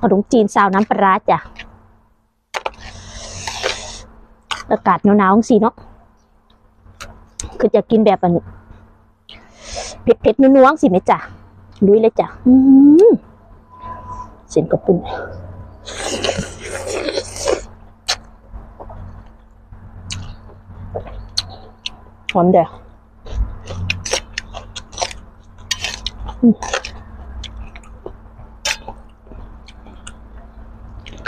ขนมจีนซาวน้ำปลาจ้ะอากาศหนาวๆสิเนาะคือจะกินแบบอันเผ็ดๆนัวๆสิไหมจ้ะดุยเลยจ้ะเส้นกระปุ่นหอมเด้อ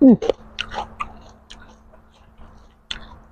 ะหลำดวก สภาพอากาศหนาว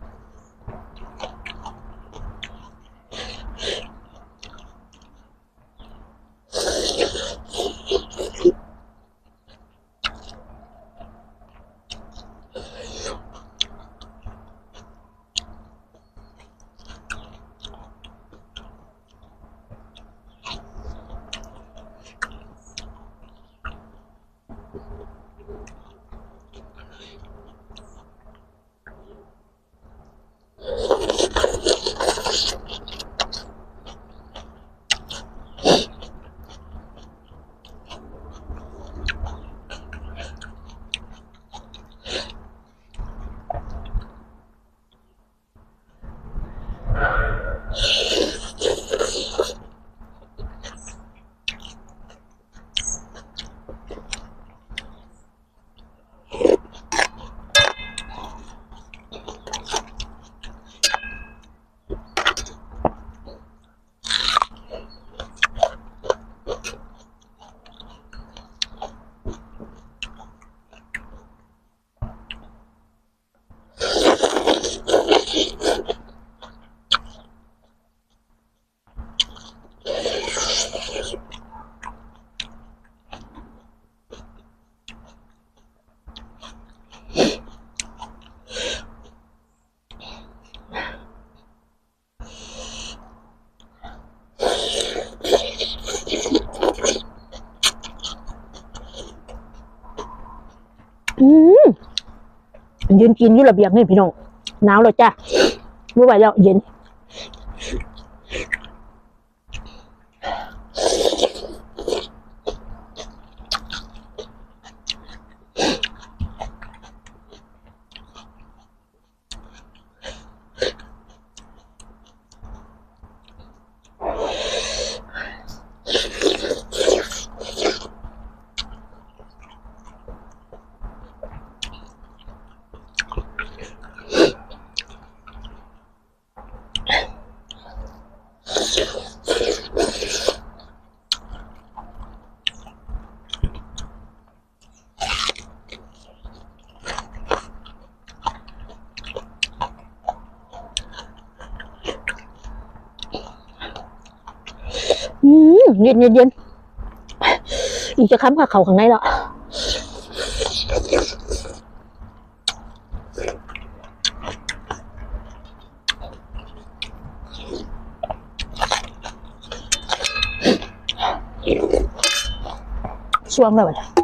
อืมอืม ยืนกินอยู่ระเบียงนี่พี่น้องหนาวแล้วจ้ะไม่ไหวแล้วเย็น อืม เย็นเย็นเย็นอีกจะค้ำกับเขาข้างในแล้วช่วงแล้ววะ